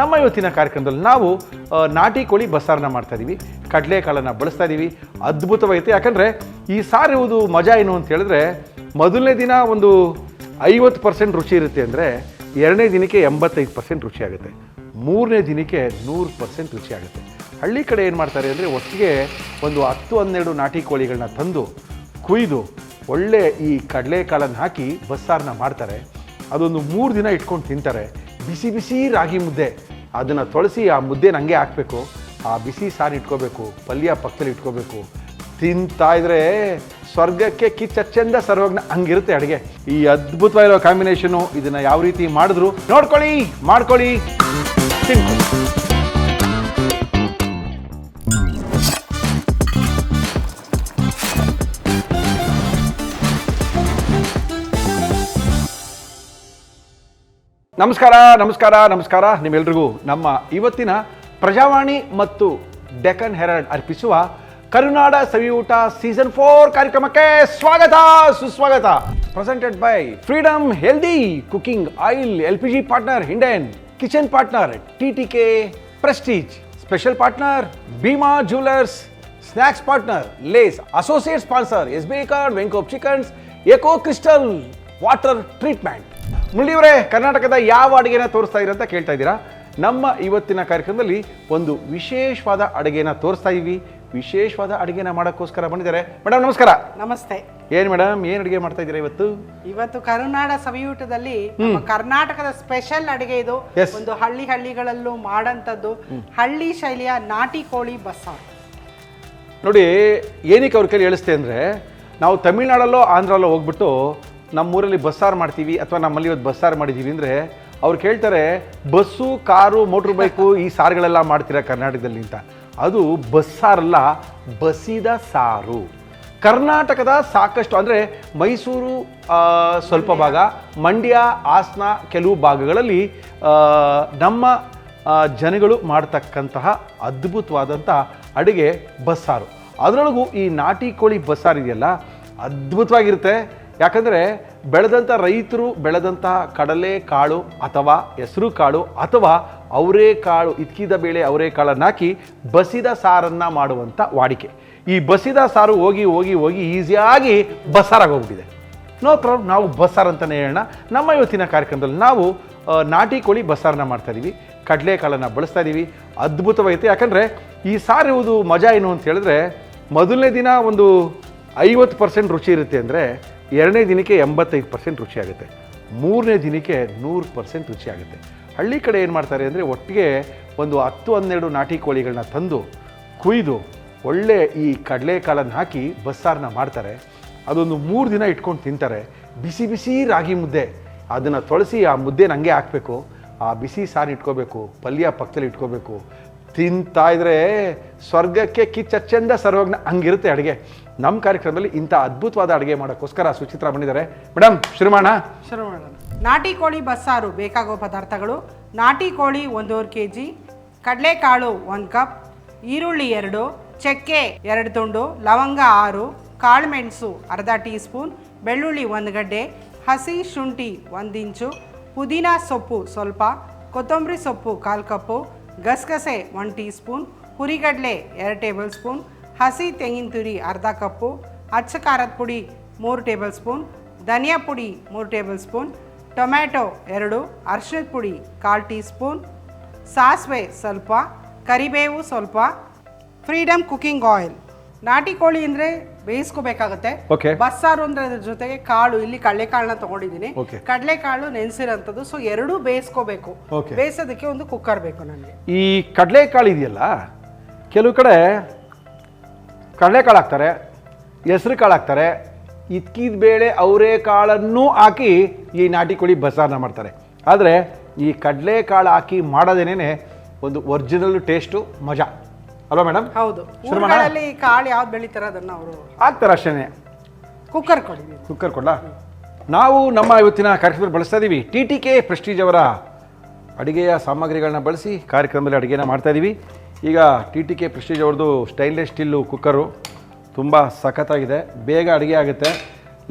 ನಮ್ಮ ಇವತ್ತಿನ ಕಾರ್ಯಕ್ರಮದಲ್ಲಿ ನಾವು ನಾಟಿ ಕೋಳಿ ಬಸ್ಸಾರನ್ನ ಮಾಡ್ತಾ ಇದ್ದೀವಿ ಕಡಲೆಕಾಳನ್ನು ಬಳಸ್ತಾ ಇದ್ದೀವಿ ಅದ್ಭುತವಾಗೈತೆ. ಯಾಕಂದರೆ ಈ ಸಾರು ಇರುವುದು ಮಜಾ ಏನು ಅಂತ ಹೇಳಿದ್ರೆ, ಮೊದಲನೇ ದಿನ ಒಂದು ಐವತ್ತು ಪರ್ಸೆಂಟ್ ರುಚಿ ಇರುತ್ತೆ ಅಂದರೆ, ಎರಡನೇ ದಿನಕ್ಕೆ ಎಂಬತ್ತೈದು ಪರ್ಸೆಂಟ್ ರುಚಿ ಆಗುತ್ತೆ. ಮೂರನೇ ದಿನಕ್ಕೆ ನೂರು ಪರ್ಸೆಂಟ್ ರುಚಿ ಆಗುತ್ತೆ. ಹಳ್ಳಿ ಕಡೆ ಏನು ಮಾಡ್ತಾರೆ ಅಂದರೆ, ಒಟ್ಟಿಗೆ ಒಂದು ಹತ್ತು ಹನ್ನೆರಡು ನಾಟಿ ಕೋಳಿಗಳನ್ನ ತಂದು, ಕುಯ್ದು, ಒಳ್ಳೆ ಈ ಕಡಲೆಕಾಳನ್ನು ಹಾಕಿ ಬಸ್ಸಾರನ್ನ ಮಾಡ್ತಾರೆ. ಅದೊಂದು ಮೂರು ದಿನ ಇಟ್ಕೊಂಡು ತಿಂತಾರೆ. ಬಿಸಿ ಬಿಸಿ ರಾಗಿ ಮುದ್ದೆ. ಅದನ್ನು ತೊಳಸಿ ಆ ಮುದ್ದೆ ನನಗೆ ಹಾಕಬೇಕು. ಆ ಬಿಸಿ ಸಾರು ಇಟ್ಕೋಬೇಕು, ಪಲ್ಯ ಪಕ್ಕದಲ್ಲಿ ಇಟ್ಕೋಬೇಕು. ತಿಂತಾ ಇದ್ರೆ ಸ್ವರ್ಗಕ್ಕೆ ಕಿಚ್ಚಚ್ಚಂದ ಸರ್ವಜ್ಞ ಹಂಗಿರುತ್ತೆ ಅಡುಗೆ. ಈ ಅದ್ಭುತವಾಗಿರೋ ಕಾಂಬಿನೇಷನು ಇದನ್ನು ಯಾವ ರೀತಿ ಮಾಡಿದ್ರು ನೋಡ್ಕೊಳ್ಳಿ, ಮಾಡ್ಕೊಳ್ಳಿ. ನಮಸ್ಕಾರ ನಮಸ್ಕಾರ ನಮಸ್ಕಾರ. ನಿಮ್ಮೆಲ್ರಿಗೂ ನಮ್ಮ ಇವತ್ತಿನ ಪ್ರಜಾವಾಣಿ ಮತ್ತು ಡೆಕನ್ ಹೆರಾಲ್ಡ್ ಅರ್ಪಿಸುವ ಕರುನಾಡ ಸವಿಯೂಟ ಸೀಸನ್ ಫೋರ್ ಕಾರ್ಯಕ್ರಮಕ್ಕೆ ಸ್ವಾಗತ, ಸುಸ್ವಾಗತ. Presented by Freedom healthy cooking oil L P G partner ಹಿಂಡೆನ್ kitchen partner T T K Prestige special partner Bhima jewellers snacks partner Lay's associate sponsor S B card ವೆಂಕೋಪ್ chickens eco crystal water treatment ಮುರಳಿಯವರೇ ಕರ್ನಾಟಕದ ಯಾವ ಅಡುಗೆನ ತೋರಿಸ್ತಾ ಇದ್ದೀರಾ ಅಂತ ಕೇಳ್ತಾ ಇದ್ದೀರಾ? ನಮ್ಮ ಇವತ್ತಿನ ಕಾರ್ಯಕ್ರಮದಲ್ಲಿ ಒಂದು ವಿಶೇಷವಾದ ಅಡುಗೆನ ತೋರಿಸ್ತಾ ಇದ್ದೀವಿ. ವಿಶೇಷವಾದ ಅಡುಗೆನ ಮಾಡೋಕ್ಕೋಸ್ಕರ ಬಂದಿದ್ದಾರೆ. ಮೇಡಮ್ ನಮಸ್ಕಾರ. ನಮಸ್ತೆ. ಏನ್ ಮೇಡಮ್ ಏನ್ ಅಡುಗೆ ಮಾಡ್ತಾ ಇದ್ದೀರಾ ಇವತ್ತು? ಇವತ್ತು ಕರುನಾಡ ಸವಿಯೂಟದಲ್ಲಿ ನಮ್ಮ ಕರ್ನಾಟಕದ ಸ್ಪೆಷಲ್ ಅಡಿಗೆ ಇದು. Yes. ಒಂದು ಹಳ್ಳಿ ಹಳ್ಳಿಗಳಲ್ಲೂ ಮಾಡಂತದ್ದು ಹಳ್ಳಿ ಶೈಲಿಯ ನಾಟಿ ಕೋಳಿ ಬಸ್ಸಾರು. ನೋಡಿ ಏನಕ್ಕೆ ಅವ್ರ ಕೈಲಿ ಹೇಳಿಸ್ತೆ ಅಂದ್ರೆ ನಾವು ತಮಿಳ್ನಾಡಲ್ಲೋ ಆಂಧ್ರಲ್ಲೋ ಹೋಗ್ಬಿಟ್ಟು ನಮ್ಮೂರಲ್ಲಿ ಬಸ್ಸಾರು ಮಾಡ್ತೀವಿ ಅಥವಾ ನಮ್ಮಲ್ಲಿ ಇವತ್ತು ಬಸ್ಸಾರು ಮಾಡಿದ್ದೀವಿ ಅಂದರೆ ಅವ್ರು ಕೇಳ್ತಾರೆ, ಬಸ್ಸು, ಕಾರು ಮೋಟ್ರ್ ಬೈಕು ಈ ಸಾರುಗಳೆಲ್ಲ ಮಾಡ್ತೀರಾ ಕರ್ನಾಟಕದಲ್ಲಿ ಅಂತ. ಅದು ಬಸ್ಸಾರಲ್ಲ ಬಸಿದ ಸಾರು. ಕರ್ನಾಟಕದ ಸಾಕಷ್ಟು ಅಂದರೆ ಮೈಸೂರು ಸ್ವಲ್ಪ ಭಾಗ, ಮಂಡ್ಯ, ಹಾಸನ ಕೆಲವು ಭಾಗಗಳಲ್ಲಿ ನಮ್ಮ ಜನಗಳು ಮಾಡ್ತಕ್ಕಂತಹ ಅದ್ಭುತವಾದಂಥ ಅಡುಗೆ ಬಸ್ಸಾರು. ಅದರೊಳಗೂ ಈ ನಾಟಿ ಕೋಳಿ ಬಸ್ಸಾರು ಇದೆಯಲ್ಲ, ಅದ್ಭುತವಾಗಿರುತ್ತೆ. ಯಾಕಂದರೆ ಬೆಳೆದಂಥ ರೈತರು ಬೆಳೆದಂಥ ಕಡಲೆ ಕಾಳು ಅಥವಾ ಹೆಸರು ಕಾಳು ಅಥವಾ ಅವರೇಕಾಳು ಇತ್ಕಿದ ಬೇಳೆ ಅವರೇಕಾಳನ್ನು ಹಾಕಿ ಬಸಿದ ಸಾರನ್ನು ಮಾಡುವಂಥ ವಾಡಿಕೆ. ಈ ಬಸಿದ ಸಾರು ಹೋಗಿ ಹೋಗಿ ಹೋಗಿ ಈಸಿಯಾಗಿ ಬಸಾರಾಗೋಗ್ಬಿಟ್ಟಿದೆ ನೋ ಪ್ರಾಬ್ಲಮ್, ನಾವು ಬಸ್ಸಾರು ಅಂತಲೇ ಹೇಳೋಣ. ನಮ್ಮ ಇವತ್ತಿನ ಕಾರ್ಯಕ್ರಮದಲ್ಲಿ ನಾವು ನಾಟಿ ಕೋಳಿ ಬಸ್ಸಾರನ್ನ ಮಾಡ್ತಾಯಿದ್ದೀವಿ ಕಡಲೆ ಕಡಲೆಕಾಳನ್ನು ಬಳಸ್ತಾ ಇದ್ದೀವಿ ಅದ್ಭುತವಾಗೈತೆ ಯಾಕಂದರೆ ಈ ಸಾರು ಇರುವುದು ಮಜಾ ಏನು ಅಂತ ಹೇಳಿದ್ರೆ, ಮೊದಲನೇ ದಿನ ಒಂದು ಐವತ್ತು ಪರ್ಸೆಂಟ್ ರುಚಿ ಇರುತ್ತೆ ಅಂದರೆ ಎರಡನೇ ದಿನಕ್ಕೆ ಎಂಬತ್ತೈದು ಪರ್ಸೆಂಟ್ ರುಚಿಯಾಗುತ್ತೆ ಮೂರನೇ ದಿನಕ್ಕೆ ನೂರು ಪರ್ಸೆಂಟ್ ರುಚಿಯಾಗುತ್ತೆ ಹಳ್ಳಿ ಕಡೆ ಏನು ಮಾಡ್ತಾರೆ ಅಂದರೆ ಒಟ್ಟಿಗೆ ಒಂದು ಹತ್ತು ಹನ್ನೆರಡು ನಾಟಿ ಕೋಳಿಗಳನ್ನ ತಂದು ಕುಯ್ದು ಒಳ್ಳೆ ಈ ಕಡಲೆಕಾಳನ್ನು ಹಾಕಿ ಬಸ್ಸಾರನ್ನ ಮಾಡ್ತಾರೆ. ಅದೊಂದು ಮೂರು ದಿನ ಇಟ್ಕೊಂಡು ತಿಂತಾರೆ. ಬಿಸಿ ಬಿಸಿ ರಾಗಿ ಮುದ್ದೆ. ಅದನ್ನು ತೊಳಸಿ ಆ ಮುದ್ದೆನ ಹಂಗೆ ಹಾಕಬೇಕು. ಆ ಬಿಸಿ ಸಾರು ಇಟ್ಕೋಬೇಕು, ಪಲ್ಯ ಪಕ್ಕದಲ್ಲಿ ಇಟ್ಕೋಬೇಕು. ತಿಂತಾಯಿದ್ರೆ ಸ್ವರ್ಗಕ್ಕೆ ಕಿಚ್ಚಚ್ಚಂದ ಸರ್ವಜ್ಞ ಹಂಗಿರುತ್ತೆ ಅಡುಗೆ. ನಮ್ಮ ಕಾರ್ಯಕ್ರಮದಲ್ಲಿ ಇಂಥ ಅದ್ಭುತವಾದ ಅಡುಗೆ ಮಾಡೋಕ್ಕೋಸ್ಕರ ಸುಚಿತ್ರ ಬಂದಿದ್ದಾರೆ. ಮೇಡಮ್ ಶುರು ಮಾಡೋಣ ನಾಟಿ ಕೋಳಿ ಬಸ್ಸಾರು ಬೇಕಾಗೋ ಪದಾರ್ಥಗಳು, ನಾಟಿ ಕೋಳಿ ಒಂದೂವರೆ ಕೆ ಜಿ ಕಡಲೆಕಾಳು ಒಂದು ಕಪ್, ಈರುಳ್ಳಿ ಎರಡು, ಚಕ್ಕೆ ಎರಡು ತುಂಡು, ಲವಂಗ ಆರು ಕಾಳುಮೆಣಸು ಅರ್ಧ ಟೀ ಸ್ಪೂನ್ ಬೆಳ್ಳುಳ್ಳಿ ಒಂದು ಗಡ್ಡೆ, ಹಸಿ ಶುಂಠಿ ಒಂದು ಇಂಚು, ಪುದೀನ ಸೊಪ್ಪು ಸ್ವಲ್ಪ, ಕೊತ್ತಂಬರಿ ಸೊಪ್ಪು ಕಾಲು ಕಪ್ಪು, ಗಸಗಸೆ ಒಂದು ಟೀ ಸ್ಪೂನ್ ಹುರಿಗಡಲೆ ಎರಡು ಟೇಬಲ್ ಸ್ಪೂನ್ ಹಸಿ ತೆಂಗಿನ ತುರಿ ಅರ್ಧ ಕಪ್ಪು ಅಚ್ಚ ಖಾರದ ಪುಡಿ ಮೂರು ಟೇಬಲ್ ಸ್ಪೂನ್ ಧನಿಯಾ ಪುಡಿ ಮೂರು ಟೇಬಲ್ ಸ್ಪೂನ್ ಟೊಮ್ಯಾಟೊ ಎರಡು ಅರ್ಶಿಣದ ಪುಡಿ ಕಾಲು ಟೀ ಸ್ಪೂನ್ ಸಾಸಿವೆ ಸ್ವಲ್ಪ ಕರಿಬೇವು ಸ್ವಲ್ಪ ಫ್ರೀಡಮ್ ಕುಕಿಂಗ್ ಆಯಿಲ್. ನಾಟಿ ಕೋಳಿ ಅಂದರೆ ಬೇಯಿಸ್ಕೋಬೇಕಾಗುತ್ತೆ. ಬಸ್ಸಾರು ಅಂದ್ರೆ ಅದ್ರ ಜೊತೆಗೆ ಕಾಳು ಇಲ್ಲಿ ಕಡಲೆಕಾಳನ್ನ ತಗೊಂಡಿದ್ದೀನಿ. ಕಡಲೆ ಕಡಲೆಕಾಳು ನೆನೆಸಿರೋಂಥದ್ದು ಸೊ ಎರಡೂ ಬೇಯಿಸ್ಕೋಬೇಕು. ಬೇಯಿಸೋದಕ್ಕೆ ಒಂದು ಕುಕ್ಕರ್ ಬೇಕು ನನಗೆ. ಈ ಕಡಲೆಕಾಳು ಇದೆಯಲ್ಲ ಕೆಲವು ಕಡೆ ಕಡಲೆಕಾಳು ಹಾಕ್ತಾರೆ ಹೆಸರು ಕಾಳು ಹಾಕ್ತಾರೆ ಇದ್ಕಿದ ಬೇಳೆ ಅವರೇಕಾಳನ್ನು ಹಾಕಿ ಈ ನಾಟಿ ಕೋಳಿ ಬಸಾರನ್ನ ಮಾಡ್ತಾರೆ. ಆದರೆ ಈ ಕಡಲೆಕಾಳು ಹಾಕಿ ಮಾಡೋದೇನೇ ಒಂದು ಒರಿಜಿನಲ್ ಟೇಸ್ಟು ಮಜಾ. ಅಲ್ವಾ ಮೇಡಮ್? ಹೌದು? ಊರುಗಳಲ್ಲಿ ಕಾಳು ಯಾವ್ದು ಬೆಳೀತಾರೆ ಅದನ್ನ ಅವರು ಹಾಕ್ತಾರೆ ಅಷ್ಟೇ ಕುಕ್ಕರ್ ಕೊಡಿ ಕುಕ್ಕರ್ ಕೊಡ್ಲಾ? ನಾವು ನಮ್ಮ ಇವತ್ತಿನ ಕಾರ್ಯಕ್ರಮದಲ್ಲಿ ಬಳಸ್ತಾ ಇದ್ದೀವಿ ಟಿ ಟಿ ಕೆ ಪ್ರೆಸ್ಟೀಜ್ ಅವರ ಅಡುಗೆಯ ಸಾಮಗ್ರಿಗಳನ್ನ ಬಳಸಿ ಕಾರ್ಯಕ್ರಮದಲ್ಲಿ ಅಡುಗೆನ ಮಾಡ್ತಾ ಇದ್ದೀವಿ ಈಗ ಟಿ ಟಿ ಕೆ ಪ್ರೆಸ್ಟೀಜ್ ಅವ್ರದ್ದು ಸ್ಟೈನ್ಲೆಸ್ ಸ್ಟೀಲು ಕುಕ್ಕರು ತುಂಬ ಸಖತ್ತಾಗಿದೆ. ಬೇಗ ಅಡುಗೆ ಆಗುತ್ತೆ.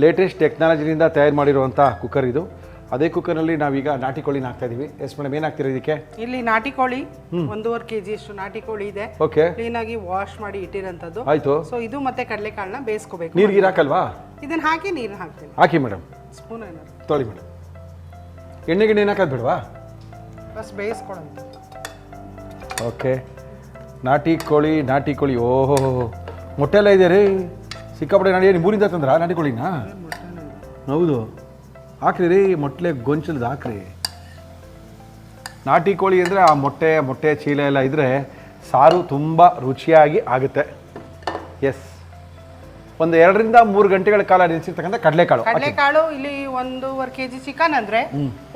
ಲೇಟೆಸ್ಟ್ ಟೆಕ್ನಾಲಜಿನಿಂದ ತಯಾರು ಮಾಡಿರುವಂಥ ಕುಕ್ಕರ್ ಇದು. ಅದೇ ಕುಕ್ಕರ್ನಲ್ಲಿ ನಾವೀಗ ನಾಟಿ ಕೋಳಿನ ಹಾಕ್ತಾ ಇದೀವಿ. ಎಸ್ ಮೇಡಮ್ ಏನು ಹಾಕ್ತೀರಾ ಇದಕ್ಕೆ? ಇಲ್ಲಿ ನಾಟಿ ಕೋಳಿ ಒಂದೂವರೆ ಕೆ ಜಿ ಅಷ್ಟು ನಾಟಿ ಕೋಳಿ ಇದೆ. ಓಕೆ. ಕ್ಲೀನಾಗಿ ವಾಶ್ ಮಾಡಿ ಇಟ್ಟಿರೋಂಥದ್ದು ಆಯಿತು. ಸೊ ಇದು ಮತ್ತೆ ಕಡಲೆಕಾಳನ್ನ ಬೇಯಿಸ್ಕೋಬೇಕು. ನೀರು ಗೀರು ಹಾಕಲ್ವಾ? ಇದನ್ನ ಹಾಕಿ ನೀರು ಹಾಕ್ತೀನಿ. ಹಾಕಿ ಮೇಡಮ್. ಸ್ಪೂನ್ ಏನಾದ್ರು. ತೊಳಿ ಮೇಡಮ್. ಎಣ್ಣೆ ಗಿಣ್ಣೆ ಏನು ಹಾಕೋದು ಬೇಡವಾ? ಬಸ್ ಬೇಯಿಸ್ಕೊಳಂತ ಓಕೆ. ನಾಟಿ ಕೋಳಿ ನಾಟಿ ಕೋಳಿ. ಓಹೋ ಮೊಟ್ಟೆ ಎಲ್ಲ ಇದೆ ರೀ. ಸಿಕ್ಕಾಪಟ್ಟೆ ನಾಡಿ ಏನು ಮೂರಿಂದ ತಂದ್ರ ನಾಟಿ ಕೋಳಿನ? ಹೌದು. ಹಾಕ್ರಿ ರೀ ಮೊಟ್ಟೆ ಗೊಂಚಲ್ದು ಹಾಕ್ರಿ. ನಾಟಿ ಕೋಳಿ ಅಂದರೆ ಆ ಮೊಟ್ಟೆ ಮೊಟ್ಟೆ ಚೀಲ ಎಲ್ಲ ಇದ್ದರೆ ಸಾರು ತುಂಬ ರುಚಿಯಾಗಿ ಆಗುತ್ತೆ. ಎಸ್ ಒಂದು ಎರಡರಿಂದ ಮೂರು ಗಂಟೆಗಳ ಕಾಲ ನೆನೆಸಿರ್ತಕ್ಕಂಥ ಕಡಲೆಕಾಳು. ಕಡಲೆಕಾಳು ಇಲ್ಲಿ ಒಂದೂವರೆ ಕೆ ಜಿ ಚಿಕನ್ ಅಂದರೆ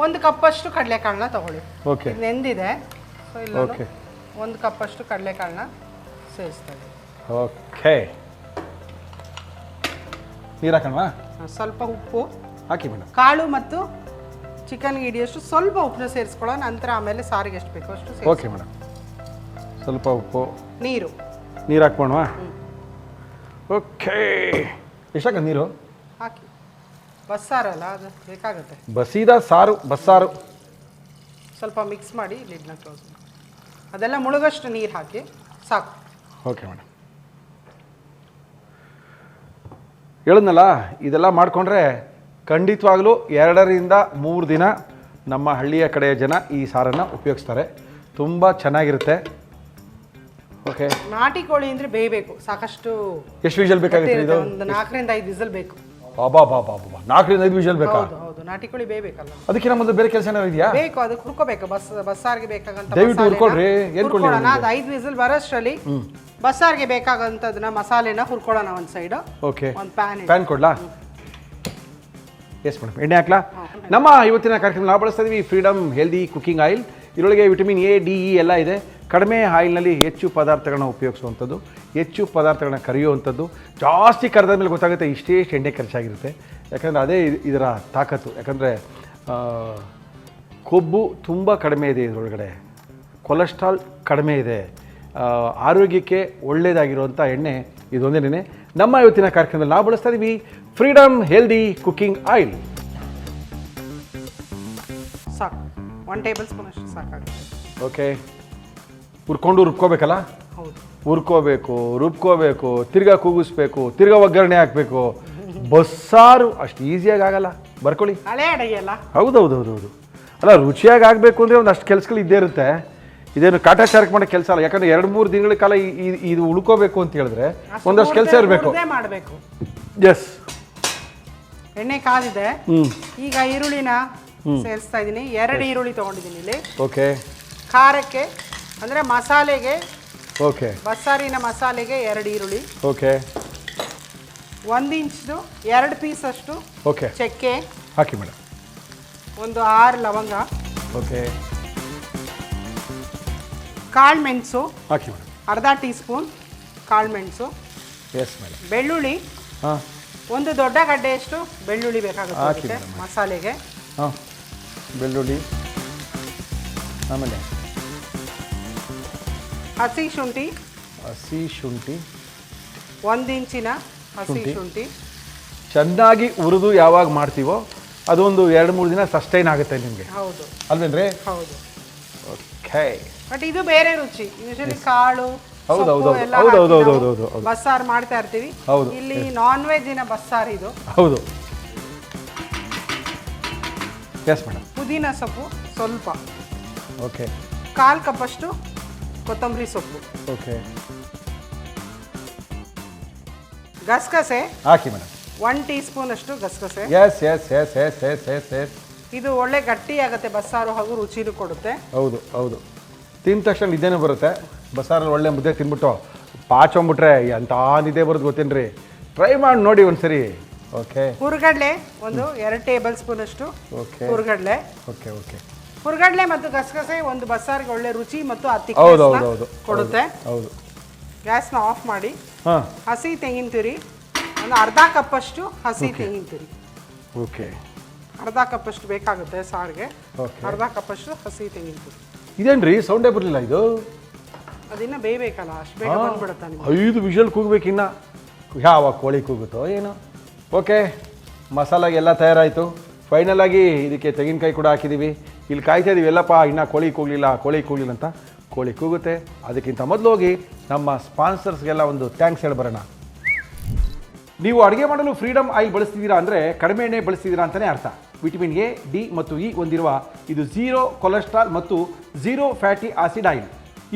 ಒಂದು ಕಪ್ ಅಷ್ಟು ಕಡಲೆಕಾಳನ್ನ ತಗೊಳ್ಳಿ. ಓಕೆ ನೆಂದಿದೆ. ಓಕೆ ಒಂದು ಕಪ್ ಅಷ್ಟು ಕಡಲೆಕಾಳನ್ನ ಸೇರಿಸ್ತೇವೆ ಓಕೆ. ನೀರು ಸ್ವಲ್ಪ ಉಪ್ಪು. ಹಾಕಿ ಮೇಡಮ್ ಕಾಳು ಮತ್ತು ಚಿಕನ್ಗೆ ಹಿಡಿಯೋಷ್ಟು ಸ್ವಲ್ಪ ಉಪ್ಪನ್ನ ಸೇರಿಸ್ಕೊಳ್ಳೋ ನಂತರ ಆಮೇಲೆ ಸಾರಿಗೆ ಎಷ್ಟು ಬೇಕೋ ಅಷ್ಟು ಸೇರಿಸಿ ಓಕೆ ಮೇಡಮ್. ಸ್ವಲ್ಪ ಉಪ್ಪು. ನೀರು. ನೀರು ಹಾಕ್ಬೋಣವಾ? ಓಕೆ. ಎಷ್ಟಾಗ ನೀರು? ಹಾಕಿ. ಬಸ್ಸಾರಲ್ಲ ಅದು ಬೇಕಾಗುತ್ತೆ. ಬಸೀದ ಸಾರು ಬಸ್ಸಾರು. ಸ್ವಲ್ಪ ಮಿಕ್ಸ್ ಮಾಡಿ ಲಿಡ್ನ ಕ್ಲೋಸ್ ಮಾಡಿ. ಅದೆಲ್ಲ ಮುಳುಗಷ್ಟು ನೀರು ಹಾಕಿ ಸಾಕು. ಓಕೆ ಮೇಡಮ್ ಹೇಳಿದ್ನಲ್ಲ ಇದೆಲ್ಲ ಮಾಡಿಕೊಂಡ್ರೆ ಖಂಡಿತವಾಗಲೂ ಎರಡರಿಂದ ಮೂರು ದಿನ ನಮ್ಮ ಹಳ್ಳಿಯ ಕಡೆಯ ಜನ ಈ ಸಾರನ್ನು ಉಪಯೋಗಿಸ್ತಾರೆ. ತುಂಬ ಚೆನ್ನಾಗಿರುತ್ತೆ. ಓಕೆ ನಾಟಿ ಕೋಳಿ ಅಂದ್ರೆ ಬೇಯಬೇಕು ಸಾಕಷ್ಟು ಎಷ್ಟು ವಿಜಲ್ ಬೇಕಾಗುತ್ತೆ ಇದು? ಒಂದು ನಾಲ್ಕರಿಂದ ಐದು ವಿಸಲ್ ಬೇಕು. ಬಾಬಾ ಬಾಬಾ ಬಾಬಾ ನಾಲ್ಕರಿಂದ ಐದು ವಿಷಲ್ ಬೇಕಾ? ಹೌದು ಹೌದು. ನಾಟಿ ಕೋಳಿ ಬೇಕಲ್ಲ ಅದಕ್ಕಿಂತ ಮೊದಲು ಬೇರೆ ಕೆಲಸ ಏನಾದ್ರು ಇದೆಯಾ? ಬೇಕು ಅದಕ್ಕೆ ಹುರ್ಕೋಬೇಕು ಬಸ್ ಬಸ್ಸಾರ್ಗೆ ಬೇಕಾಗಂತ ದಯವಿಟ್ಟು ಹುರ್ಕೊಳ್ರಿ. ಏನ್ ಕೊಡ್ಲಿ ಹುರ್ಕೊಳ್ಳೋಣ ಅದು ಐದು ವಿಸಲ್ ಬರೋಷ್ಟರಲ್ಲಿ ಬಸ್ಸಾರ್ಗೆ ಬೇಕಾಗಂತದನ್ನ ಮಸಾಲೆನ ಹುರ್ಕೊಳ್ಳೋಣ ಒಂದು ಸೈಡ್ ಓಕೆ ಒಂದು ಪ್ಯಾನ್ ಪ್ಯಾನ್ ಕೊಡ್ಲಾ? ಎಸ್ ಮೇಡಮ್ ಎಣ್ಣೆ ಹಾಕ್ಲಾ? ನಮ್ಮ ಇವತ್ತಿನ ಕಾರ್ಯಕ್ರಮ ನಾವು ಬಳಸ್ತಾ ಇದೀವಿ ಫ್ರೀಡಮ್ ಹೆಲ್ದಿ ಕುಕಿಂಗ್ ಆಯಿಲ್ ಇದರೊಳಗೆ ವಿಟಮಿನ್ ಎ ಡಿ ಇ ಎಲ್ಲ ಇದೆ. ಕಡಿಮೆ ಆಯಿಲ್ನಲ್ಲಿ ಹೆಚ್ಚು ಪದಾರ್ಥಗಳನ್ನ ಉಪಯೋಗಿಸುವಂಥದ್ದು. ಹೆಚ್ಚು ಪದಾರ್ಥಗಳನ್ನ ಕರೆಯುವಂಥದ್ದು. ಜಾಸ್ತಿ ಕರೆದ ಮೇಲೆ ಗೊತ್ತಾಗುತ್ತೆ ಇಷ್ಟೇ ಇಷ್ಟು ಎಣ್ಣೆ ಖರ್ಚಾಗಿರುತ್ತೆ ಯಾಕಂದರೆ ಅದೇ ಇದ್- ಇದರ ತಾಕತ್ತು. ಯಾಕಂದರೆ ಕೊಬ್ಬು ತುಂಬ ಕಡಿಮೆ ಇದೆ ಇದರೊಳಗಡೆ. ಕೊಲೆಸ್ಟ್ರಾಲ್ ಕಡಿಮೆ ಇದೆ. ಆರೋಗ್ಯಕ್ಕೆ ಒಳ್ಳೆಯದಾಗಿರುವಂಥ ಎಣ್ಣೆ ಇದೊಂದೇನೆ. ನಮ್ಮ ಇವತ್ತಿನ ಕಾರ್ಯಕ್ರಮದಲ್ಲಿ ನಾವು ಬಳಸ್ತಾ ಇದ್ದೀವಿ ಫ್ರೀಡಮ್ ಹೆಲ್ದಿ ಕುಕ್ಕಿಂಗ್ ಆಯಿಲ್ ಸಾಕು. ಒನ್ ಟೇಬಲ್ ಸ್ಪೂನ್ ಅಷ್ಟು ಸಾಕಾಗುತ್ತೆ. ಓಕೆ ಹುರ್ಕೊಂಡು ರುಬ್ಕೋಬೇಕಲ್ಲ? ಹೌದು. ಹುರ್ಕೋಬೇಕು ರುಬ್ಕೋಬೇಕು ತಿರ್ಗಾ ಕೂಗಿಸ್ಬೇಕು ತಿರ್ಗಾ ಒಗ್ಗರಣೆ ಹಾಕಬೇಕು. ಬಸ್ಸಾರು ಅಷ್ಟು ಈಸಿಯಾಗಿ ಆಗಲ್ಲ. ಬರ್ಕೊಳ್ಳಿ. ಹಳೆ ಅಡುಗೆ ಅಲ್ಲ? ಹೌದೌದು ಹೌದು ಹೌದು ಅಲ್ಲ ರುಚಿಯಾಗಿ ಆಗಬೇಕು ಅಂದರೆ ಒಂದು ಅಷ್ಟು ಕೆಲಸಗಳು ಇದ್ದೇ ಇರುತ್ತೆ. ಇದೇನು ಕಾಟಾಚಾರಕ್ಕೆ ಮಾಡೋ ಕೆಲಸ ಅಲ್ಲ. ಯಾಕಂದರೆ ಎರಡು ಮೂರು ದಿನಗಳ ಕಾಲ ಇದು ಉಳ್ಕೋಬೇಕು ಅಂತ ಹೇಳಿದ್ರೆ ಒಂದಷ್ಟು ಕೆಲಸ ಇರಬೇಕು. ಮಾಡಬೇಕು. ಎಸ್ ಎಣ್ಣೆ ಕಾದಿದೆ. ಈಗ ಈರುಳ್ಳಿನ ಸೇರಿಸ್ತಾ ಇದ್ದೀನಿ. ಎರಡು ಈರುಳ್ಳಿ ತೊಗೊಂಡಿದ್ದೀನಿ ಇಲ್ಲಿ. ಓಕೆ ಖಾರಕ್ಕೆ ಅಂದರೆ ಮಸಾಲೆಗೆ ಓಕೆ ಬಸ್ಸಾರಿನ ಮಸಾಲೆಗೆ ಎರಡು ಈರುಳ್ಳಿ. ಓಕೆ ಒಂದು ಇಂಚ್ದು ಎರಡು ಪೀಸ್ ಅಷ್ಟು ಓಕೆ ಚಕ್ಕೆ. ಹಾಕಿ ಮೇಡಮ್ ಒಂದು ಆರು ಲವಂಗ. ಓಕೆ ಕಾಳು ಮೆಣಸು. ಹಾಕಿ ಮೇಡಮ್ ಅರ್ಧ ಟೀ ಸ್ಪೂನ್ ಕಾಳು ಮೆಣಸು. ಎಸ್ ಮೇಡಮ್ ಬೆಳ್ಳುಳ್ಳಿ. ಹಾಂ. ಒಂದು ದೊಡ್ಡ ಗಡ್ಡೆಯಷ್ಟು ಬೆಳ್ಳುಳ್ಳಿ ಹಾಕಿ ಬೇಕಾಗುತ್ತೆ ಮೇಡಮ್. ಮಸಾಲೆಗೆ. ಹಾಂ. ಬೆಳ್ಳುಳ್ಳಿ. ಆಮೇಲೆ ಹಸಿ ಶುಂಠಿ. ಹಸಿ ಶುಂಠಿ. ಒಂದು ಇಂಚಿನ ಹಸಿ ಶುಂಠಿ. ಶುಂಠಿ. ಚೆನ್ನಾಗಿ ಹುರಿದು ಯಾವಾಗ ಮಾಡ್ತೀವೋ ಅದೊಂದು ಎರಡು ಮೂರು ದಿನ ಸಸ್ಟೈನ್ ಆಗುತ್ತೆ ನಿಮಗೆ. ಹೌದು. ಅಲ್ವೇನ್ರಿ? ಹೌದು. ಓಕೆ. ಬಟ್ ಇದು ಬೇರೆ ರುಚಿ. ಯೂಶಲಿ ಕಾಳು ಹೌದು, ಸೊಪ್ಪು ಹೌದು, ಹೌದು. ಎಲ್ಲ ಹೌದು, ಹಾಕಿ ಹೌದು, ಹೌದು, ನಾವು ಹೌದು, ಹೌದು. ಬಸ್ಸಾರು ಮಾಡ್ತಾ ಇರ್ತೀವಿ. ಹೌದು. ಇಲ್ಲಿ ನಾನ್ ವೆಜ್ಜಿನ ಬಸ್ಸಾರು ಇದು. ಹೌದು. ಎಸ್ ಮೇಡಮ್ ಪುದೀನ ಸೊಪ್ಪು ಸ್ವಲ್ಪ. ಓಕೆ ಕಾಲು ಕಪ್ಪಷ್ಟು ಕೊತ್ತಂಬರಿ ಸೊಪ್ಪು. ಓಕೆ. ಗಸಗಸೆ? ಹಾಕಿ ಮೇಡಮ್. ಒನ್ ಟೀ ಸ್ಪೂನ್ ಅಷ್ಟು ಗಸಗಸೆ. Yes yes yes yes yes yes yes ಇದು ಒಳ್ಳೆ ಗಟ್ಟಿ ಆಗುತ್ತೆ ಬಸ್ಸಾರು ಹಾಗೂ ರುಚಿನೂ ಕೊಡುತ್ತೆ. ಹೌದು ಹೌದು. ತಿಂದ ತಕ್ಷಣ ನಿದ್ದೆನೇ ಬರುತ್ತೆ. ಬಸ್ಸಾರಲ್ಲಿ ಒಳ್ಳೆ ಮುದ್ದೆ ತಿನ್ಬಿಟ್ಟು ಪಾಚೊಂಬಿಟ್ರೆ ಎಂಥ ನಿದ್ದೆ ಬರೋದು ಗೊತ್ತೇನ್ರಿ? ಟ್ರೈ ಮಾಡಿ ನೋಡಿ ಒಂದ್ಸರಿ. ಓಕೆ ಹುರ್ಗಡ್ಲೆ ಒಂದು ಎರಡು ಟೇಬಲ್ ಸ್ಪೂನ್ ಅಷ್ಟು ಓಕೆ ಹುರ್ಗಡ್ಲೆ. ಓಕೆ ಓಕೆ ಹುರ್ಗಡ್ಲೆ ಮತ್ತು ಗಸಗಸೆ ಒಂದು ಬಸ್ಸಾರಿಗೆ ಒಳ್ಳೆ ರುಚಿ ಮತ್ತು ಅತಿ ಹೌದು ಹೌದು ಹೌದು ಕೊಡುತ್ತೆ. ಹೌದು. ಗ್ಯಾಸ್ನ ಆಫ್ ಮಾಡಿ. ಹಾಂ. ಹಸಿ ತೆಂಗಿನ ತುರಿ ಒಂದು ಅರ್ಧ ಕಪ್ಪಷ್ಟು ಹಸಿ ತೆಂಗಿನ ತುರಿ. ಓಕೆ ಅರ್ಧ ಕಪ್ಪಷ್ಟು ಬೇಕಾಗುತ್ತೆ ಸಾರಿಗೆ. ಓಕೆ ಅರ್ಧ ಕಪ್ಪಷ್ಟು ಹಸಿ ತೆಂಗಿನ ತುರಿ. ಇದೇನ್ರಿ? ಸೌಂಡೇ ಬರಲಿಲ್ಲ ಇದು? ಅದಿನ್ನ ಬೇಯಬೇಕಲ್ಲ ಅಷ್ಟು ಬೇಗ ಬಂದ್ಬಿಡುತ್ತೆ ನಿಮ್ಗೆ? ಐದು ವಿಷಲ್ ಕೂಗ್ಬೇಕಿನ್ನ ಯಾವ ಕೋಳಿ ಕೂಗುತ್ತೋ ಏನು. ಓಕೆ ಮಸಾಲಾಗೆಲ್ಲ ತಯಾರಾಯಿತು. ಫೈನಲ್ ಆಗಿ ಇದಕ್ಕೆ ತೆಂಗಿನಕಾಯಿ ಕೂಡ ಹಾಕಿದ್ದೀವಿ ಇಲ್ಲಿ ಕಾಯ್ತಾ ಇದೀವಿ, ಎಲ್ಲಪ್ಪ, ಇನ್ನೂ ಕೋಳಿ ಕೂಗಲಿಲ್ಲ ಕೋಳಿ ಕೂಗಲಿಲ್ಲ ಅಂತ. ಕೋಳಿ ಕೂಗುತ್ತೆ. ಅದಕ್ಕಿಂತ ಮೊದಲು ಹೋಗಿ ನಮ್ಮ ಸ್ಪಾನ್ಸರ್ಸ್ಗೆಲ್ಲ ಒಂದು ಥ್ಯಾಂಕ್ಸ್ ಹೇಳಿ ಬರೋಣ ನೀವು ಅಡುಗೆ ಮಾಡಲು ಫ್ರೀಡಮ್ ಆಯಿಲ್ ಬಳಸ್ತಿದ್ದೀರಾ ಅಂದರೆ ಕಡಿಮೆ ಎಣ್ಣೆ ಬಳಸ್ತಿದ್ದೀರಾ ಅಂತಲೇ ಅರ್ಥ. ವಿಟಮಿನ್ ಎ, ಡಿ ಮತ್ತು ಇ ಹೊಂದಿರುವ ಇದು ಝೀರೋ ಕೊಲೆಸ್ಟ್ರಾಲ್ ಮತ್ತು ಝೀರೋ ಫ್ಯಾಟಿ ಆಸಿಡ್ ಆಯಿಲ್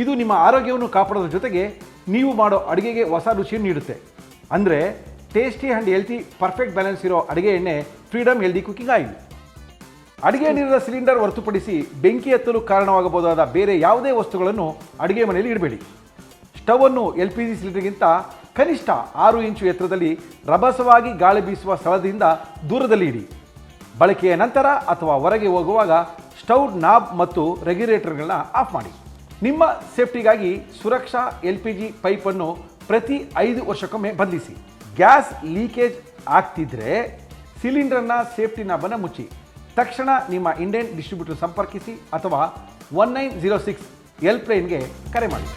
ಇದು ನಿಮ್ಮ ಆರೋಗ್ಯವನ್ನು ಕಾಪಾಡೋದ್ರ ಜೊತೆಗೆ ನೀವು ಮಾಡೋ ಅಡುಗೆಗೆ ಹೊಸ ರುಚಿಯನ್ನು ನೀಡುತ್ತೆ. ಅಂದರೆ tasty and healthy perfect balance ಇರೋ ಅಡುಗೆ ಎಣ್ಣೆ ಫ್ರೀಡಮ್ ಹೆಲ್ದಿ ಕುಕ್ಕಿಂಗ್ ಆಯಿಲ್ ಅಡುಗೆ ನೀರಿನ ಸಿಲಿಂಡರ್ ಹೊರತುಪಡಿಸಿ ಬೆಂಕಿ ಎತ್ತಲು ಕಾರಣವಾಗಬಹುದಾದ ಬೇರೆ ಯಾವುದೇ ವಸ್ತುಗಳನ್ನು ಅಡುಗೆ ಮನೆಯಲ್ಲಿ ಇಡಬೇಡಿ. ಸ್ಟವನ್ನು ಎಲ್ ಪಿ ಜಿ ಸಿಲಿಂಡರ್ಗಿಂತ ಕನಿಷ್ಠ ಆರು ಇಂಚು ಎತ್ತರದಲ್ಲಿ ರಭಸವಾಗಿ ಗಾಳಿ ಬೀಸುವ ಸ್ಥಳದಿಂದ ದೂರದಲ್ಲಿ ಇಡಿ. ಬಳಕೆಯ ನಂತರ ಅಥವಾ ಹೊರಗೆ ಹೋಗುವಾಗ ಸ್ಟವ್ ನಾಬ್ ಮತ್ತು ರೆಗ್ಯುಲೇಟರ್ಗಳನ್ನ ಆಫ್ ಮಾಡಿ. ನಿಮ್ಮ ಸೇಫ್ಟಿಗಾಗಿ ಸುರಕ್ಷಾ ಎಲ್ ಪಿ ಜಿ ಪೈಪನ್ನು ಪ್ರತಿ ಐದು ವರ್ಷಕ್ಕೊಮ್ಮೆ ಬದಲಿಸಿ ಗ್ಯಾಸ್ ಲೀಕೇಜ್ ಆಗ್ತಿದ್ರೆ ಸಿಲಿಂಡರ್ನ ಸೇಫ್ಟಿ ನಾಬನ್ನು ಮುಚ್ಚಿ. ತಕ್ಷಣ ನಿಮ್ಮ ಇಂಡಿಯನ್ ಡಿಸ್ಟ್ರಿಬ್ಯೂಟರ್ ಸಂಪರ್ಕಿಸಿ ಅಥವಾ ಒನ್ ನೈನ್ ಜೀರೋ ಸಿಕ್ಸ್ ಎಲ್ಪ್ಲೈನ್ಗೆ ಕರೆ ಮಾಡಿ.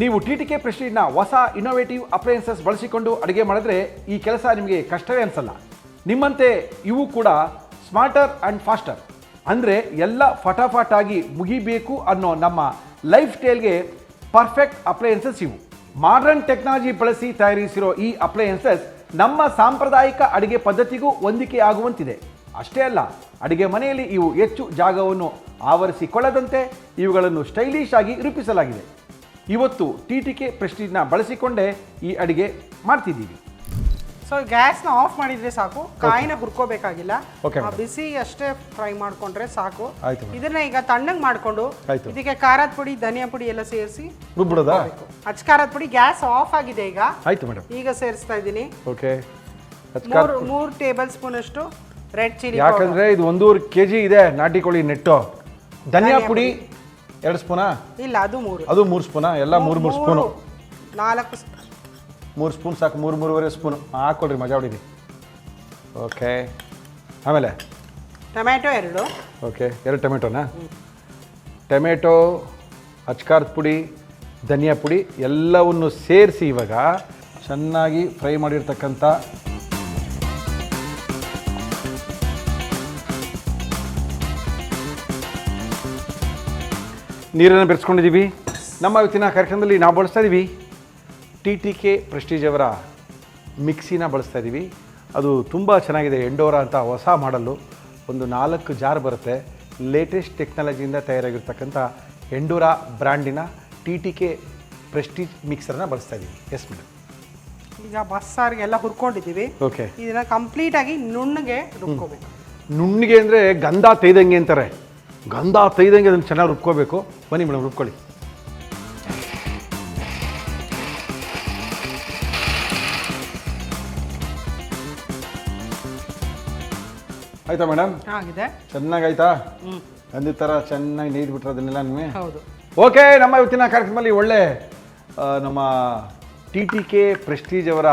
ನೀವು ಟಿ ಟಿ ಕೆ ಪ್ರೆಸ್ಟೀಜ್ನ ಹೊಸ ಇನೋವೇಟಿವ್ ಅಪ್ಲಯನ್ಸಸ್ ಬಳಸಿಕೊಂಡು ಅಡುಗೆ ಮಾಡಿದ್ರೆ ಈ ಕೆಲಸ ನಿಮಗೆ ಕಷ್ಟವೇ ಅನಿಸಲ್ಲ. ನಿಮ್ಮಂತೆ ಇವು ಕೂಡ ಸ್ಮಾರ್ಟರ್ ಆ್ಯಂಡ್ ಫಾಸ್ಟರ್ ಅಂದರೆ ಎಲ್ಲ ಫಟಾಫಟಾಗಿ ಮುಗಿಬೇಕು ಅನ್ನೋ ನಮ್ಮ ಲೈಫ್ ಸ್ಟೈಲ್ಗೆ ಪರ್ಫೆಕ್ಟ್ ಅಪ್ಲಯನ್ಸಸ್ ಇವು. ಮಾಡರ್ನ್ ಟೆಕ್ನಾಲಜಿ ಬಳಸಿ ತಯಾರಿಸಿರೋ ಈ ಅಪ್ಲಯನ್ಸಸ್ ನಮ್ಮ ಸಾಂಪ್ರದಾಯಿಕ ಅಡುಗೆ ಪದ್ಧತಿಗೂ ಹೊಂದಿಕೆಯಾಗುವಂತಿದೆ. ಅಷ್ಟೇ ಅಲ್ಲ, ಅಡುಗೆ ಮನೆಯಲ್ಲಿ ಇವು ಹೆಚ್ಚು ಜಾಗವನ್ನು ಆವರಿಸಿಕೊಳ್ಳದಂತೆ ಇವುಗಳನ್ನು ಸ್ಟೈಲಿಶ್ ಆಗಿ ರೂಪಿಸಲಾಗಿದೆ. ಇವತ್ತು ಟಿ ಟಿ ಕೆ ಪ್ರೆಸ್ಟೀಜ್ನ ಬಳಸಿಕೊಂಡೇ ಈ ಅಡುಗೆ ಮಾಡ್ತಿದ್ದೀವಿ. ಸೊ ಗ್ಯಾಸ್ನ ಆಫ್ ಮಾಡಿದ್ರೆ ಸಾಕು. ಕಾಯಿನ ಹುರ್ಕೋಬೇಕಾಗಿಲ್ಲ. ಬಿಸಿ ಅಷ್ಟೇ ಫ್ರೈ ಮಾಡ್ಕೊಂಡ್ರೆ ಸಾಕು. ಆಯ್ತು ಇದನ್ನ ಈಗ ತಣ್ಣಗೆ ಮಾಡ್ಕೊಂಡು. ಇದಕ್ಕೆ ಖಾರದ ಪುಡಿ ಧನಿಯಾ ಪುಡಿ ಎಲ್ಲ ಸೇರಿಸಿ ರುಬ್ಬಿಡೋದಾ? ಅಚ್ಚ ಖಾರದ ಪುಡಿ ಗ್ಯಾಸ್ ಆಫ್ ಆಗಿದೆ ಈಗ. ಆಯ್ತು ಮೇಡಮ್ ಈಗ ಸೇರಿಸ್ತಾ ಇದ್ದೀನಿ. ಓಕೆ ಮೂರು ಟೇಬಲ್ ಸ್ಪೂನ್ ಅಷ್ಟು ರೆಡ್ ಚಿಲ್ಲಿ ಯಾಕಂದ್ರೆ ಇದು ಒಂದೂವರೆ ಕೆಜಿ ಇದೆ ನಾಟಿ ಕೋಳಿ ನೆಟ್ಟು. ಧನಿಯಾ ಪುಡಿ ಎರಡು ಸ್ಪೂನಾ ಇಲ್ಲ ಅದು ಮೂರು. ಅದು ಮೂರು ಸ್ಪೂನಾ ಎಲ್ಲ ಮೂರು ಮೂರು ಸ್ಪೂನು ನಾಲ್ಕು ಮೂರು ಸ್ಪೂನ್ ಸಾಕು ಮೂರು ಮೂರುವರೆ ಸ್ಪೂನು. ಹಾಕ್ಕೊಳ್ರಿ ಮಜಾ ಹೊಡೀರಿ. ಓಕೆ ಆಮೇಲೆ? ಟೊಮ್ಯಾಟೊ ಎರಡು. ಓಕೆ ಎರಡು ಟೊಮೆಟೊನಾ ಟೊಮೆಟೊ ಅಚ್ಕಾರದ ಪುಡಿ ಧನಿಯಾ ಪುಡಿ ಎಲ್ಲವನ್ನು ಸೇರಿಸಿ ಇವಾಗ ಚೆನ್ನಾಗಿ ಫ್ರೈ ಮಾಡಿರ್ತಕ್ಕಂಥ ನೀರನ್ನು ಬೆರೆಸ್ಕೊಂಡಿದ್ದೀವಿ ನಮ್ಮ ಇವತ್ತಿನ ಕಾರ್ಯಕ್ರಮದಲ್ಲಿ ನಾವು ಬಳಸ್ತಾ ಇದ್ದೀವಿ ಟಿ ಟಿ ಕೆ ಪ್ರೆಸ್ಟೀಜ್ ಅವರ ಮಿಕ್ಸಿನ ಬಳಸ್ತಾ ಇದ್ದೀವಿ ಅದು ತುಂಬ ಚೆನ್ನಾಗಿದೆ ಎಂಡೋರಾ ಅಂತ ಹೊಸ ಮಾಡಲು ಒಂದು ನಾಲ್ಕು ಜಾರ್ ಬರುತ್ತೆ. ಲೇಟೆಸ್ಟ್ ಟೆಕ್ನಾಲಜಿಯಿಂದ ತಯಾರಾಗಿರ್ತಕ್ಕಂಥ ಎಂಡೋರಾ ಬ್ರ್ಯಾಂಡಿನ ಟಿ ಟಿ ಕೆ ಪ್ರೆಸ್ಟೀಜ್ ಮಿಕ್ಸರ್ನ ಬಳಸ್ತಾ ಇದ್ದೀವಿ ಎಸ್ ಮೇಡಮ್ ಈಗ ಬಸ್ಸಾರಿಗೆಲ್ಲ ಹುರ್ಕೊಂಡಿದ್ದೀವಿ. ಓಕೆ ಇದನ್ನ ಕಂಪ್ಲೀಟ್ ಆಗಿ ನುಣ್ಣಗೆ ರುಬ್ಕೋಬೇಕು. ನುಣ್ಣಿಗೆ ಅಂದರೆ ಗಂಧ ತೈದಂಗೆ ಅಂತಾರೆ. ಗಂಧ ತೈದಂಗೆ ಅದನ್ನು ಚೆನ್ನಾಗಿ ರುಬ್ಕೋಬೇಕು. ಬನ್ನಿ ಮೇಡಮ್ ರುಬ್ಕೊಳ್ಳಿ. ಆಯ್ತಾ ಮೇಡಮ್ ಆಗಿದೆ. ಚೆನ್ನಾಗಾಯ್ತಾ? ಹ್ಮ್. ಅಂದಿದ ಥರ ಚೆನ್ನಾಗಿ ನೇಯ್ದು ಬಿಟ್ರೆ ಅದನ್ನೆಲ್ಲ ನಿಮಗೆ ಹೌದು. ಓಕೆ ನಮ್ಮ ಇವತ್ತಿನ ಕಾರ್ಯಕ್ರಮದಲ್ಲಿ ಒಳ್ಳೆ ನಮ್ಮ ಟಿ ಟಿ ಕೆ ಪ್ರೆಸ್ಟೀಜ್ ಅವರ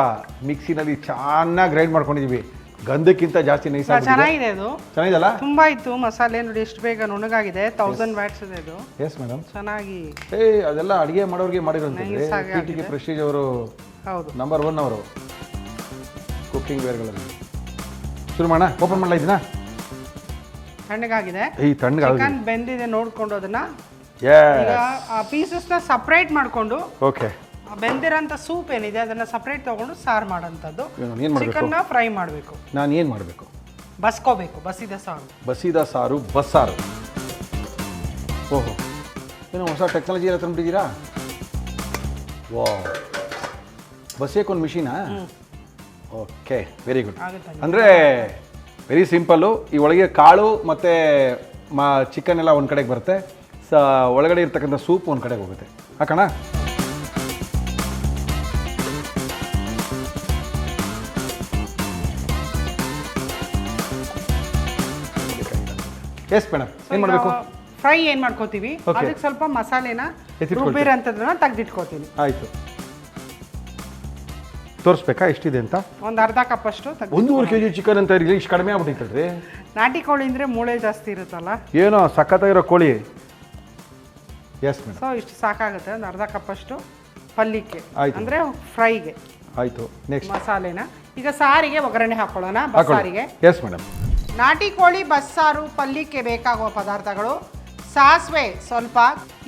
ಮಿಕ್ಸಿನಲ್ಲಿ ಚೆನ್ನಾಗಿ ಗ್ರೈಂಡ್ ಮಾಡ್ಕೊಂಡಿದ್ದೀವಿ ಗಂಧಕ್ಕಿಂತ ಜಾಸ್ತಿ ನೈಸ್ ಚೆನ್ನಾಗಿದೆ ಅದು. ಚೆನ್ನಾಗಿದಲ್ಲ ತುಂಬಾ ಇತ್ತು. ಮಸಾಲೆ ನೋಡಿ ಎಷ್ಟು ಬೇಗ ನುಣಗಾಗಿದೆ. ತೌಸಂಡ್ ವ್ಯಾಟ್ಸ್ ಇದೆ ಅದು. ಎಸ್ ಮೇಡಮ್ ಚೆನ್ನಾಗಿ. ಏ ಅದೆಲ್ಲ ಅಡಿಗೆ ಮಾಡೋರಿಗೆ ಮಾಡಿರೋಂಥದ್ದು. ಟಿ ಟಿ ಕೆ ಪ್ರೆಸ್ಟೀಜ್ ಅವರು ಹೌದು. ನಂಬರ್ ಒನ್ ಅವರು ಕುಕ್ಕಿಂಗ್ ವೇರ್ಗಳಲ್ಲಿ ಶುರು ಮಾಡೋಣ? ಓಪನ್ ಮಾಡಲ ಇದನ್ನ? ತಣ್ಣಗಾಗಿದೆ. ಈ ತಣ್ಣಗಾಗಿದೆ ಚಿಕನ್ ಬೆಂದಿದೆ ನೋಡ್ಕೊಂಡು ಅದನ್ನ. ಈಗ ಆ ಪೀಸಸ್ನ ಸಪ್ರೇಟ್ ಮಾಡಿಕೊಂಡು ಓಕೆ ಬೆಂದಿರೋಂಥ ಸೂಪ್ ಏನಿದೆ ಅದನ್ನ ಸಪ್ರೇಟ್ ತಗೊಂಡು ಸಾರು ಮಾಡೋಂಥದ್ದು. ಏನು ಮಾಡಬೇಕು? ಚಿಕನ್ನ ಫ್ರೈ ಮಾಡಬೇಕು. ನಾನು ಏನು ಮಾಡಬೇಕು? ಬಸ್ಕೋಬೇಕು ಬಸಿದ ಸಾರು. ಬಸಿದ ಸಾರು ಬಸ್ಸಾರು. ಓಹೋ. ಏನು ಹೊಸ ಟೆಕ್ನಾಲಜಿ ಎಲ್ಲ ತಂದ್ಬಿಟ್ಟಿದ್ದೀರಾ? ವಾ ಬಸ್ಸಕ್ಕೆ ಒಂದು ಮಿಷಿನಾ ಓಕೆ ವೆರಿ ಗುಡ್ ಅಂದರೆ ವೆರಿ ಸಿಂಪಲ್ಲು ಈ ಒಳಗೆ ಕಾಳು ಮತ್ತು ಮಾ ಚಿಕನ್ ಎಲ್ಲ ಒಂದು ಕಡೆಗೆ ಬರುತ್ತೆ. ಸ ಒಳಗಡೆ ಇರ್ತಕ್ಕಂಥ ಸೂಪ್ ಒಂದು ಕಡೆಗೆ ಹೋಗುತ್ತೆ. ಹಾಕೋಣ ಎಸ್ ಮೇಡಮ್ ಏನು ಮಾಡಬೇಕು? ಫ್ರೈ ಏನು ಮಾಡ್ಕೋತೀವಿ? Okay. ಅದಕ್ಕೆ ಸ್ವಲ್ಪ ಮಸಾಲೆನ ಎತ್ತಿಟ್ಕೊಳ್ತೀವಿ. ರುಬ್ಬಿರೋಂಥದ್ದನ್ನ ತೆಗ್ದಿಟ್ಕೋತೀನಿ. ಆಯಿತು. ತೋರಿಸ್ಬೇಕಾ? ಎಷ್ಟಿದೆ ಅಂತ? ಒಂದು ಅರ್ಧ ಕಪ್ ಅಷ್ಟು ತೆಗ್ದು ಒಂದೂವರೆ ಕೆ ಜಿ ಚಿಕನ್ ಅಂತ ಇರಲಿ ಇಷ್ಟು ಕಡಿಮೆ ಆಗ್ಬಿಟ್ಟಿತ್ತಲ್ರಿ? ನಾಟಿ ಕೋಳಿ ಅಂದರೆ ಮೂಳೆ ಜಾಸ್ತಿ ಇರುತ್ತಲ್ಲ? ಏನೋ ಸಖತ್ತಾಗಿರೋ ಕೋಳಿ. ಎಸ್ ಮೇಡಮ್ ಸೊ ಇಷ್ಟು ಸಾಕಾಗುತ್ತೆ ಒಂದು ಅರ್ಧ ಕಪ್ ಅಷ್ಟು ಪಲ್ಲಿಕ್ಕೆ. ಆಯ್ತು. ಅಂದ್ರೆ ಫ್ರೈಗೆ. ಆಯಿತು ನೆಕ್ಸ್ಟ್ ಮಸಾಲೆನ. ಈಗ ಸಾರಿಗೆ ಒಗ್ಗರಣೆ ಹಾಕೊಳ್ಳೋಣ ಬಸ್ಸಾರಿಗೆ ಎಸ್ ಮೇಡಮ್ ನಾಟಿ ಕೋಳಿ ಬಸ್ಸಾರು ಪಲ್ಲಿಕ್ಕೆ ಬೇಕಾಗುವ ಪದಾರ್ಥಗಳು. ಸಾಸಿವೆ ಸ್ವಲ್ಪ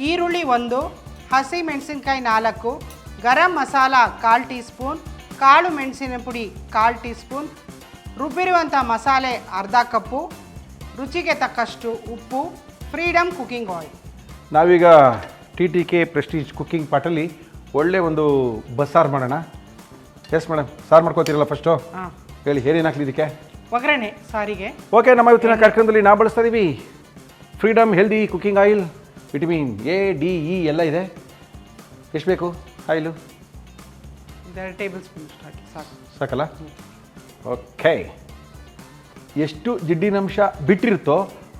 ಈರುಳ್ಳಿ ಒಂದು ಹಸಿ ಮೆಣಸಿನ್ಕಾಯಿ ನಾಲ್ಕು ಗರಂ ಮಸಾಲ ಕಾಲು ಟೀ ಸ್ಪೂನ್ ಕಾಳು ಮೆಣಸಿನ ಪುಡಿ ಕಾಲು ಟೀ ಸ್ಪೂನ್ ರುಬ್ಬಿರುವಂಥ ಮಸಾಲೆ ಅರ್ಧ ಕಪ್ಪು ರುಚಿಗೆ ತಕ್ಕಷ್ಟು ಉಪ್ಪು ಫ್ರೀಡಮ್ ಕುಕ್ಕಿಂಗ್ ಆಯಿಲ್. ನಾವೀಗ T T K Prestige cooking ಪಾಟಲ್ಲಿ ಒಳ್ಳೆ ಒಂದು ಬಸ್ಸಾರು ಮಾಡೋಣ. ಎಸ್ ಮೇಡಮ್ ಸಾರು ಮಾಡ್ಕೋತೀರಲ್ಲ ಫಸ್ಟು ಹಾಂ. ಹೇಳಿ ಏನೇನು ಹಾಕ್ಲಿ ಇದಕ್ಕೆ? ಒಗ್ಗರಣೆ ಸಾರಿಗೆ. ಓಕೆ ನಮ್ಮ ಇವತ್ತಿನ ಕಾರ್ಯಕ್ರಮದಲ್ಲಿ ನಾವು ಬಳಸ್ತಾ ಇದ್ದೀವಿ Freedom healthy cooking oil vitamin A D E ಎಲ್ಲ ಇದೆ. ಎಷ್ಟು ಬೇಕು ಆಯಿಲು? ಇದೆರಡು ಟೇಬಲ್ ಸ್ಪೂನ್ ಹಾಕಿ ಸಾಕು. ಸಾಕಲ್ಲ? ಓಕೆ ಎಷ್ಟು ಜಿಡ್ಡಿನಂಶ ಬಿಟ್ಟಿರುತ್ತೋ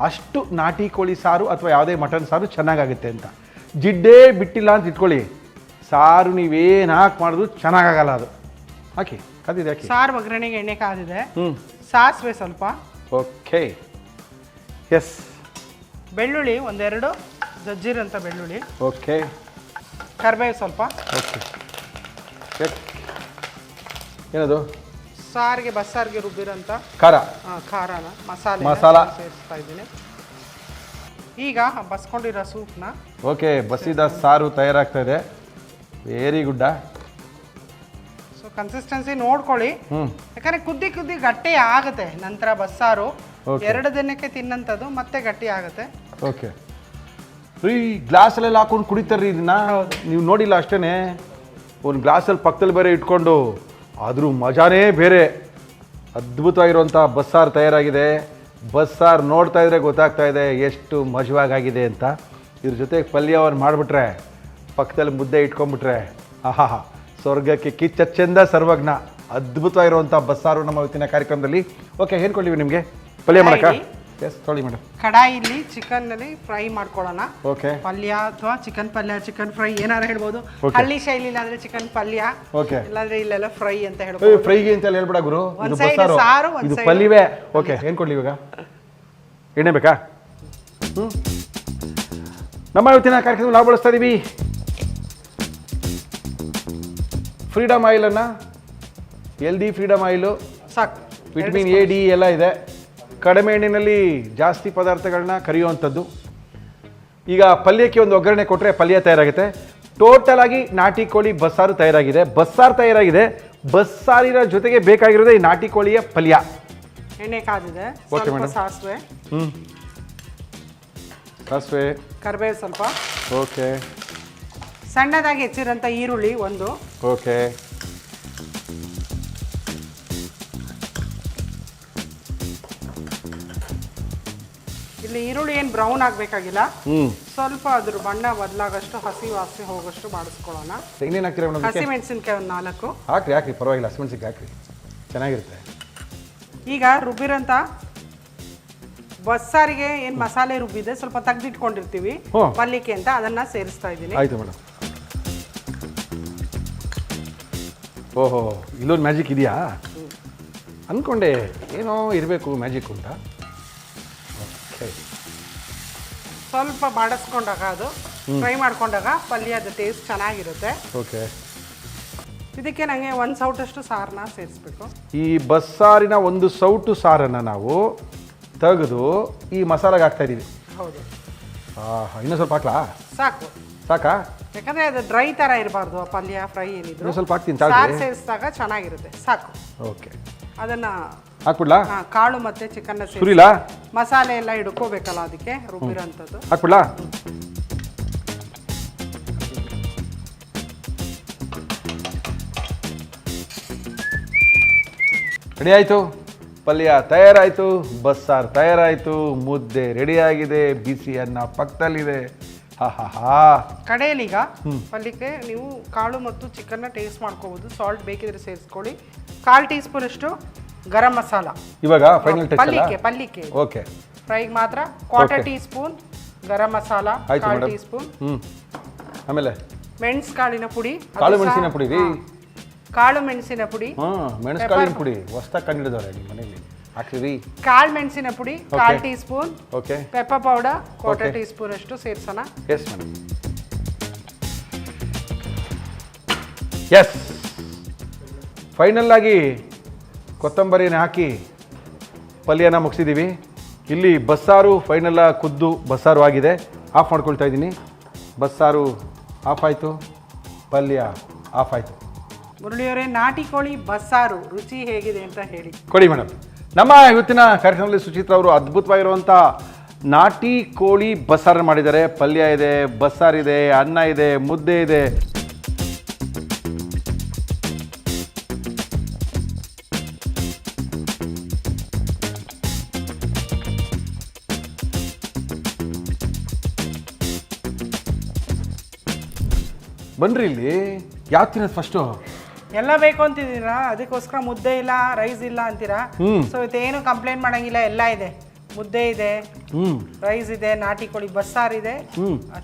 ಅಷ್ಟು ನಾಟಿ ಕೋಳಿ ಸಾರು ಅಥವಾ ಯಾವುದೇ ಮಟನ್ ಸಾರು ಚೆನ್ನಾಗಾಗುತ್ತೆ ಅಂತ. ಜಿಡ್ಡೇ ಬಿಟ್ಟಿಲ್ಲ ಅಂತ ಇಟ್ಕೊಳ್ಳಿ. ಸಾರು ನೀವೇನು ಹಾಕಿ ಮಾಡಿದ್ರು ಚೆನ್ನಾಗಾಗಲ್ಲ ಅದು. ಹಾಕಿ ಕದಿದೆ ಹಾಕಿ. ಸಾರು ಒಗ್ಗರಣೆಗೆ ಎಣ್ಣೆ ಕಾದಿದೆ. ಹ್ಞೂ ಸಾಸಿವೆ ಸ್ವಲ್ಪ. ಓಕೆ ಎಸ್ ಬೆಳ್ಳುಳ್ಳಿ ಒಂದೆರಡು ಜಜ್ಜಿರಂಥ ಬೆಳ್ಳುಳ್ಳಿ. ಓಕೆ ಕರಿಬೇವು ಸ್ವಲ್ಪ. ಓಕೆ ಚೆಕ್ ಏನದು? ಸಾರಿಗೆ ಬಸ್ಸಾರಿಗೆ ರುಬ್ಬಿರೋಂಥ ಖಾರ. ಆ, ಖಾರನ ಮಸಾಲೆ ಮಸಾಲ. ಸೇರಿಸ್ತಾ ಇದ್ದೀನಿ. ಈಗ ಬಸ್ಕೊಂಡಿರೋ ಸೂಪ್ನ ಓಕೆ ಬಸಿದ ಸಾರು ತಯಾರಾಗ್ತಾ ಇದೆ. ವೆರಿ ಗುಡ್ಡ. ಸೊ ಕನ್ಸಿಸ್ಟೆನ್ಸಿ ನೋಡ್ಕೊಳ್ಳಿ. ಹ್ಞೂ ಯಾಕಂದ್ರೆ ಕುದ್ದಿ ಕುದ್ದಿ ಗಟ್ಟಿ ಆಗುತ್ತೆ. ನಂತರ ಬಸ್ಸಾರು. Okay. ಎರಡು ದಿನಕ್ಕೆ ತಿನ್ನಂಥದ್ದು ಮತ್ತೆ ಗಟ್ಟಿ ಆಗುತ್ತೆ. ಓಕೆ. ಈ ಗ್ಲಾಸಲ್ಲೆಲ್ಲ ಹಾಕೊಂಡು ಕುಡಿತಾರ್ರಿ ಇದನ್ನ? ನೀವು ನೋಡಿಲ್ಲ ಅಷ್ಟೇ ಒಂದು ಗ್ಲಾಸಲ್ಲಿ ಪಕ್ಕದಲ್ಲಿ ಬೇರೆ ಇಟ್ಕೊಂಡು, ಆದರೂ ಮಜಾನೇ ಬೇರೆ. ಅದ್ಭುತವಾಗಿರುವಂಥ ಬಸ್ಸಾರು ತಯಾರಾಗಿದೆ. ಬಸ್ಸಾರು ನೋಡ್ತಾ ಇದ್ರೆ ಗೊತ್ತಾಗ್ತಾ ಇದೆ ಎಷ್ಟು ಮಜವಾಗಾಗಿದೆ ಅಂತ. ಇದ್ರ ಜೊತೆಗೆ ಪಲ್ಯವನ್ನು ಮಾಡಿಬಿಟ್ರೆ, ಪಕ್ಕದಲ್ಲಿ ಮುದ್ದೆ ಇಟ್ಕೊಂಡ್ಬಿಟ್ರೆ, ಆಹಾ, ಸ್ವರ್ಗಕ್ಕೆ ಕಿಚ್ಚಚ್ಚೆಂದ ಸರ್ವಜ್ಞ. ಅದ್ಭುತವಾಗಿರುವಂಥ ಬಸ್ಸಾರು ನಮ್ಮ ಇವತ್ತಿನ ಕಾರ್ಯಕ್ರಮದಲ್ಲಿ. ಓಕೆ ಹೇಳ್ಕೊಂಡಿವಿ ನಿಮಗೆ. ಪಲ್ಯ ಮಾಡಕ್ಕ. ಎಸ್ ತೊಳಿ ಮೇಡಮ್. ಕಡಾಯಿಲಿ ಚಿಕನ್ನಲ್ಲಿ ಫ್ರೈ ಮಾಡ್ಕೊಳ್ಳೋಣ. ಓಕೆ. ಪಲ್ಯ ಅಥವಾ ಚಿಕನ್ ಪಲ್ಯ ಚಿಕನ್ ಫ್ರೈ ಏನಾರು ಹೇಳ್ಬೋದು. ಹಳ್ಳಿ ಶೈಲಿ ಇಲ್ಲಾಂದ್ರೆ ಚಿಕನ್ ಪಲ್ಯ ಓಕೆ. ಇಲ್ಲಾಂದ್ರೆ ಇಲ್ಲೆಲ್ಲ ಫ್ರೈ ಅಂತ ಹೇಳ್ಬೋದು. ಫ್ರೈಗೆ ಅಂತ ಹೇಳ್ಬೇಡ ಗುರು. ಒಂದ್ ಇದು ಬಸ್ಸಾರು. ಸಾರು, ಒಂದ್ ಇದು ಪಲ್ಯವೇ ಓಕೆ ಏನು ಕೊಡ್ಲಿ ಇವಾಗ? ಎಣ್ಣೆ ಬೇಕಾ? ಹ್ಞೂ ನಮ್ಮ ಇವತ್ತಿನ ಕಾರ್ಯಕ್ರಮ ನಾವು ಬಳಸ್ತಾ ಇದೀವಿ. ಫ್ರೀಡಮ್ ಆಯಿಲನ್ನು ಎಲ್ದಿ ಫ್ರೀಡಮ್ ಆಯಿಲು. ಸಾಕು. ವಿಟಮಿನ್ ಎ ಡಿ ಎಲ್ಲ ಇದೆ. ಕಡಿಮೆ ಎಣ್ಣೆಯಲ್ಲಿ ಜಾಸ್ತಿ ಪದಾರ್ಥಗಳನ್ನ ಕರಿಯುವಂಥದ್ದು. ಈಗ ಪಲ್ಯಕ್ಕೆ ಒಂದು ಒಗ್ಗರಣೆ ಕೊಟ್ಟರೆ ಪಲ್ಯ ತಯಾರಾಗುತ್ತೆ. ಟೋಟಲ್ ಆಗಿ ನಾಟಿ ಕೋಳಿ ಬಸ್ಸಾರು ತಯಾರಾಗಿದೆ. ಬಸ್ಸಾರು ತಯಾರಾಗಿದೆ. ಬಸ್ಸಾರಿನ ಜೊತೆಗೆ ಬೇಕಾಗಿರೋದೇ ಈ ನಾಟಿ ಕೋಳಿಯ ಪಲ್ಯ. ಎಣ್ಣೆ ಕಾದಿದೆ. ಓಕೆ ಸ್ವಲ್ಪ ಮೇಡಮ್. ಸಾಸಿವೆ. ಹ್ಞೂ ಸಾಸಿವೆ. ಕರಿಬೇವು ಸ್ವಲ್ಪ. ಓಕೆ ಸಣ್ಣದಾಗಿ ಹೆಚ್ಚಿರೋಂಥ ಈರುಳ್ಳಿ ಒಂದು. ಓಕೆ ಇಲ್ಲಿ ಈರುಳ್ಳಿ ಏನು ಬ್ರೌನ್ ಆಗಬೇಕಾಗಿಲ್ಲ. ಸ್ವಲ್ಪ ಅದ್ರ ಬಣ್ಣ ಬದಲಾಗಷ್ಟು ಹಸಿ ವಾಸಿ ಹೋಗೋಷ್ಟು ಮಾಡಿಸ್ಕೊಳ್ಳೋಣ. ಇನ್ನೇನು ಹಾಕ್ತೀರಾ ಮೇಡಮ್ ಹಸಿ ಮೆಣಸಿನ್ಕಾಯಿ ಒಂದು ನಾಲ್ಕು. ಹಾಕ್ರಿ ಹಾಕ್ರಿ ಪರವಾಗಿಲ್ಲ ಹಸಿಮೆಣ್ಸಿಗೆ ಹಾಕ್ರಿ. ಚೆನ್ನಾಗಿರುತ್ತೆ. ಈಗ ರುಬ್ಬಿರೋಂಥ ಬಸ್ಸಾರಿಗೆ ಏನು ಮಸಾಲೆ ರುಬ್ಬಿದೆ ಸ್ವಲ್ಪ ತೆಗೆದಿಟ್ಕೊಂಡಿರ್ತೀವಿ ಹ್ಞೂ. ಪಲ್ಯಕ್ಕೆ ಅಂತ ಅದನ್ನ ಸೇರಿಸ್ತಾ ಇದ್ದೀನಿ. ಆಯಿತು ಮೇಡಮ್. ಓಹೋ ಇಲ್ಲೊಂದು ಮ್ಯಾಜಿಕ್ ಇದೆಯಾ? ಅಂದ್ಕೊಂಡೆ ಏನೋ ಇರಬೇಕು ಮ್ಯಾಜಿಕ್ ಅಂತ. ಸ್ವಲ್ಪ ಬಾಡಿಸ್ಕೊಂಡಾಗ ಅದು ಫ್ರೈ ಮಾಡ್ಕೊಂಡಾಗ ಪಲ್ಯದ ಟೇಸ್ಟ್ ಚೆನ್ನಾಗಿರುತ್ತೆ. ಓಕೆ. ಇದಕ್ಕೆ ನನಗೆ ಒಂದು ಸೌಟಷ್ಟು ಸಾರನ್ನ ಸೇರಿಸ್ಬೇಕು. ಈ ಬಸ್ಸಾರಿನ ಒಂದು ಸೌಟು ಸಾರನ್ನು ನಾವು ತೆಗೆದು ಈ ಮಸಾಲೆಗೆ ಹಾಕ್ತಾ ಇದ್ದೀವಿ. ಹೌದು. ಆಹಾ ಇನ್ನೂ ಸ್ವಲ್ಪ ಹಾಕ್ಲಾ? ಸಾಕು. ಸಾಕಾ? ಯಾಕಂದ್ರೆ ಅದು ಡ್ರೈ ಥರ ಇರಬಾರ್ದು ಆ ಪಲ್ಯ ಫ್ರೈ ಏನಿದ್ರು. ಇನ್ನೂ ಸ್ವಲ್ಪ ಹಾಕ್ತೀನಿ ಸಾರು ತಾಳ್ರಿ ಸೇರಿಸಿದಾಗ ಚೆನ್ನಾಗಿರುತ್ತೆ. ಸಾಕು. ಓಕೆ. ಅದನ್ನ ಹಾಕ್ಬಿಡ್ಲಾ? ಕಾಳು ಮತ್ತೆ ಸೇರಿಸಿ. ಸುರಿಲಾ? ಮಸಾಲೆ ಎಲ್ಲ ಹಿಡ್ಕೋಬೇಕಲ್ಲ ಅದಕ್ಕೆ ರುಬ್ಬಿರೋಂಥದ್ದು. ಹಾಕ್ಬಿಡ್ಲಾ? ರೆಡಿ ಆಯಿತು? ಪಲ್ಯ ತಯಾರಾಯಿತು ಬಸ್ಸಾರು ತಯಾರಾಯಿತು ಮುದ್ದೆ ರೆಡಿಯಾಗಿದೆ ಬಿಸಿ ಅನ್ನ ಪಕ್ಕದಲ್ಲಿದೆ ಈಗ ಪಲ್ಯಕ್ಕೆ ನೀವು ಕಾಳು ಮತ್ತು ಚಿಕನ್ನ ಟೇಸ್ಟ್ ಮಾಡ್ಕೋಬೋದು. ಸಾಲ್ಟ್ ಬೇಕಿದ್ರೆ ಸೇರಿಸ್ಕೊಳ್ಳಿ. ಕಾಲು ಟೀ ಸ್ಪೂನ್ ಅಷ್ಟು ಗರಂ ಮಸಾಲ. ಇವಾಗ ಫೈನಲ್ ಟಚ್ ಪಲ್ಲಿಕೆ ಪಲ್ಲಿಕೆ. ಓಕೆ ಫ್ರೈಗೆ ಮಾತ್ರ quarter. Teaspoon garam masala ಕಾಲು ಟೀ ಸ್ಪೂನ್ ಆಮೇಲೆ? ಮೆಣಸು ಕಾಳಿನ ಪುಡಿ. ಕಾಳು ಮೆಣಸಿನ ಪುಡಿ ರೀ. ಕಾಳು ಮೆಣಸಿನ ಪುಡಿ. ಹಾಂ ಮೆಣಸ್ಕಾಳಿನ ಪುಡಿ. ಹೊಸ್ದಾಗಿ ಕಂಡಿಡಿದವ್ರೆ ನಿಮ್ಮ ಮನೇಲಿ. ಹಾಕ್ತೀವಿ ಕಾಳು ಮೆಣಸಿನ ಪುಡಿ ಕಾಲು. Teaspoon okay pepper powder quarter. Teaspoon ಅಷ್ಟು ಸೇರಿಸೋಣ. ಎಸ್ ಮೇಡಮ್ ಎಸ್ ಫೈನಲ್ ಆಗಿ ಕೊತ್ತಂಬರಿನ ಹಾಕಿ ಪಲ್ಯನ ಮುಗಿಸಿದ್ದೀವಿ ಇಲ್ಲಿ ಬಸ್ಸಾರು ಫೈನಲ್ಲ ಕುದ್ದು ಬಸ್ಸಾರು ಆಗಿದೆ. ಆಫ್ ಮಾಡ್ಕೊಳ್ತಾ ಇದ್ದೀನಿ. ಬಸ್ಸಾರು ಆಫ್ ಆಯಿತು. ಪಲ್ಯ ಆಫ್ ಆಯಿತು. ಮುರಳಿಯವರೇ ನಾಟಿ ಕೋಳಿ ಬಸ್ಸಾರು ರುಚಿ ಹೇಗಿದೆ ಅಂತ ಹೇಳಿ. ಕೊಡಿ ಮೇಡಮ್ ನಮ್ಮ ಇವತ್ತಿನ ಕಾರ್ಯಕ್ರಮದಲ್ಲಿ ಸುಚಿತ್ರ ಅವರು ಅದ್ಭುತವಾಗಿರುವಂಥ ನಾಟಿ ಕೋಳಿ ಬಸ್ಸಾರು ಮಾಡಿದ್ದಾರೆ. ಪಲ್ಯ ಇದೆ ಬಸ್ಸಾರಿದೆ ಅನ್ನ ಇದೆ ಮುದ್ದೆ ಇದೆ. ಬನ್ರಿ ಇಲ್ಲಿ. ಯಾವ ತಿನ್ನೋದು ಫಸ್ಟು ಎಲ್ಲ ಬೇಕು ಅಂತಿದ್ದೀರಾ? ಅದಕ್ಕೋಸ್ಕರ ಮುದ್ದೆ ಇಲ್ಲ ರೈಸ್ ಇಲ್ಲ ಅಂತೀರಾ. ಸೊ ಇದೇನು ಕಂಪ್ಲೇಂಟ್ ಮಾಡಂಗಿಲ್ಲ ಎಲ್ಲ ಇದೆ. ಮುದ್ದೆ ಇದೆ ರೈಸ್ ಇದೆ ನಾಟಿ ಕೋಳಿ ಬಸ್ಸಾರು ಇದೆ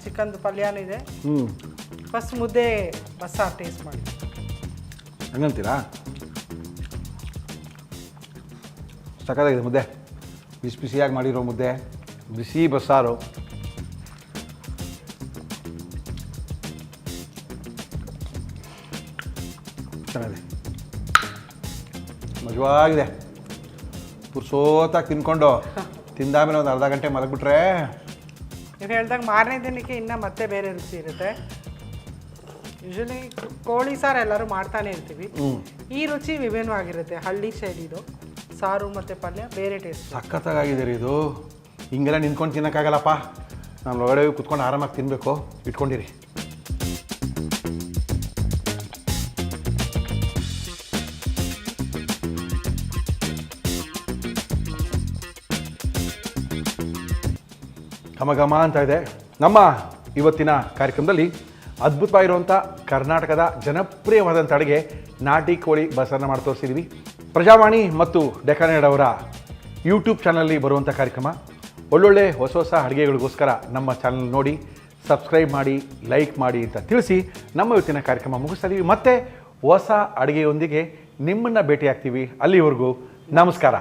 ಚಿಕನ್ ಪಲ್ಯನೂ ಇದೆ. ಫಸ್ಟ್ ಮುದ್ದೆ ಬಸ್ಸಾರು ಟೇಸ್ಟ್ ಮಾಡಿ. ಹಂಗಂತೀರಾ? ಸಖತ್ತಾಗಿದೆ ಮುದ್ದೆ. ಬಿಸಿ ಬಿಸಿಯಾಗಿ ಮಾಡಿರೋ ಮುದ್ದೆ ಬಿಸಿ ಬಸ್ಸಾರು. ಚೆನ್ನಾಗಿದೆ ಮಜವಾಗಿದೆ. ಪುರ್ಸೋತಾಗಿ ತಿನ್ಕೊಂಡು. ತಿಂದಾಮೇಲೆ ಒಂದು ಅರ್ಧ ಗಂಟೆ ಮಲಗ್ಬಿಟ್ರೆ. ನೀವು ಹೇಳ್ದಾಗ ಮಾರನೇ ದಿನಕ್ಕೆ ಇನ್ನೂ ಮತ್ತೆ ಬೇರೆ ರುಚಿ ಇರುತ್ತೆ. ಯೂಶಲಿ ಕೋಳಿ ಸಾರು ಎಲ್ಲರೂ ಮಾಡ್ತಾನೆ ಇರ್ತೀವಿ. ಈ ರುಚಿ ವಿಭಿನ್ನವಾಗಿರುತ್ತೆ. ಹಳ್ಳಿ ಶೈಲಿದು ಸಾರು ಮತ್ತು ಪಲ್ಯ ಬೇರೆ ಟೇಸ್ಟ್ ಸಖತ್ತಾಗಿದೆ ರೀ ಇದು. ಹಿಂಗೆಲ್ಲ ನಿಂತ್ಕೊಂಡು ತಿನ್ನೋಕ್ಕಾಗಲ್ಲಪ್ಪ. ನಾನು ಒಳಗಡೆ ಕುತ್ಕೊಂಡು ಆರಾಮಾಗಿ ತಿನ್ನಬೇಕು ಇಟ್ಕೊಂಡಿರಿ. ಘಮ ಘಮ ಅಂತ ಇದೆ. ನಮ್ಮ ಇವತ್ತಿನ ಕಾರ್ಯಕ್ರಮದಲ್ಲಿ ಅದ್ಭುತವಾಗಿರುವಂಥ ಕರ್ನಾಟಕದ ಜನಪ್ರಿಯವಾದಂಥ ಅಡುಗೆ ನಾಟಿ ಕೋಳಿ ಬಸರನ್ನ ಮಾಡಿ ತೋರಿಸಿದ್ವಿ. ಪ್ರಜಾವಾಣಿ ಮತ್ತು ಡೆಕಾನೇಡ್ ಅವರ ಯೂಟ್ಯೂಬ್ ಚಾನಲಲ್ಲಿ ಬರುವಂಥ ಕಾರ್ಯಕ್ರಮ. ಒಳ್ಳೊಳ್ಳೆ ಹೊಸ ಹೊಸ ಅಡುಗೆಗಳಿಗೋಸ್ಕರ ನಮ್ಮ ಚಾನಲ್ ನೋಡಿ ಸಬ್ಸ್ಕ್ರೈಬ್ ಮಾಡಿ ಲೈಕ್ ಮಾಡಿ ಅಂತ ತಿಳಿಸಿ ನಮ್ಮ ಇವತ್ತಿನ ಕಾರ್ಯಕ್ರಮ ಮುಗಿಸ್ತಾ ಇದೀವಿ. ಮತ್ತೆ ಹೊಸ ಅಡುಗೆಯೊಂದಿಗೆ ನಿಮ್ಮನ್ನು ಭೇಟಿಯಾಗ್ತೀವಿ ಅಲ್ಲಿವರೆಗೂ ನಮಸ್ಕಾರ.